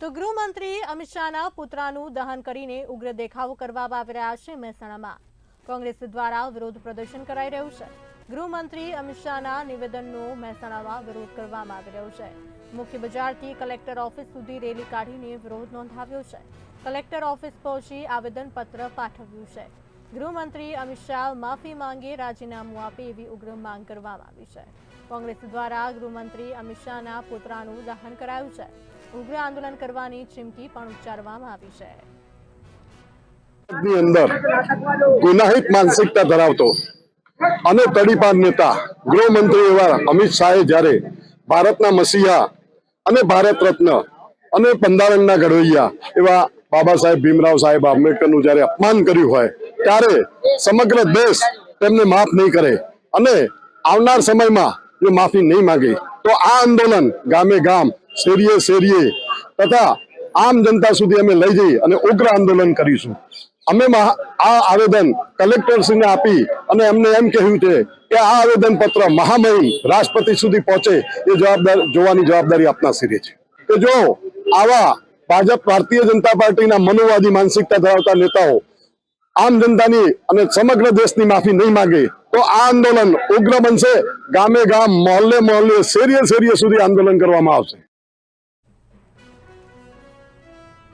તો ગૃહમંત્રી અમિત શાહના પુત્રાનું દહન કરીને ઉગ્ર દેખાવો કરવામાં આવી રહ્યા છે મહેસાણામાં. કોંગ્રેસ દ્વારા વિરોધ પ્રદર્શન કરાઈ રહ્યું છે. ગૃહમંત્રી અમિત શાહના નિવેદનનો મહેસાણામાં વિરોધ કરવામાં આવી રહ્યો છે. મુખ્ય બજારથી કલેક્ટર ઓફિસ સુધી રેલી કાઢીને વિરોધ નોંધાવ્યો છે. કલેક્ટર ઓફિસ પહોંચી આવેદનપત્ર પાઠવ્યું છે. ગૃહમંત્રી અમિત શાહ માફી માંગે, રાજીનામું આપે એવી ઉગ્ર માંગ કરવામાં આવી છે. કોંગ્રેસ દ્વારા ગૃહમંત્રી અમિત શાહના પુત્રાનું દહન કરાયું છે. ઉગ્ર આંદોલન કરવાની ચીમકી પણ ઉચ્ચારવામાં આવી છે. અંદર ગુનાહિત માનસિકતા ધરાવતો અને તડીપાર નેતા ગૃહમંત્રી એવા અમિત શાહે જ્યારે ભારતના મસીહા અને ભારત રત્ન અને બંધારણના ઘડવૈયા એવા બાબા સાહેબ ભીમરાવ સાહેબ આંબેડકરનું જ્યારે અપમાન કર્યું હોય, ત્યારે સમગ્ર દેશ તેમને માફ નહીં કરે અને આવનાર સમયમાં જો માફી નહીં માંગે, તો આ આંદોલન ગામે ગામ શેરીએ શેરીએ તથા આમ જનતા સુધી અમે લઈ જઈ અને ઉગ્ર આંદોલન કરીશું. અમે આ આવેદન કલેક્ટરશ્રીને આપી અને એમને એમ કહ્યું છે કે આ આવેદન પત્ર મહામહિમ રાષ્ટ્રપતિ સુધી પહોંચે એ જવાબદાર, જોવાની જવાબદારી આપના શિરે છે. કે જો આવા ભાજપ ભારતીય જનતા પાર્ટીના મનોવાદી માનસિકતા ધરાવતા નેતાઓ આમ જનતાની અને સમગ્ર દેશની માફી નહીં માગે, તો આ આંદોલન ઉગ્ર બનશે. ગામે ગામ, મોહલ્લે મોહલ્લે, શેરીએ શેરીએ સુધી આંદોલન કરવામાં આવશે.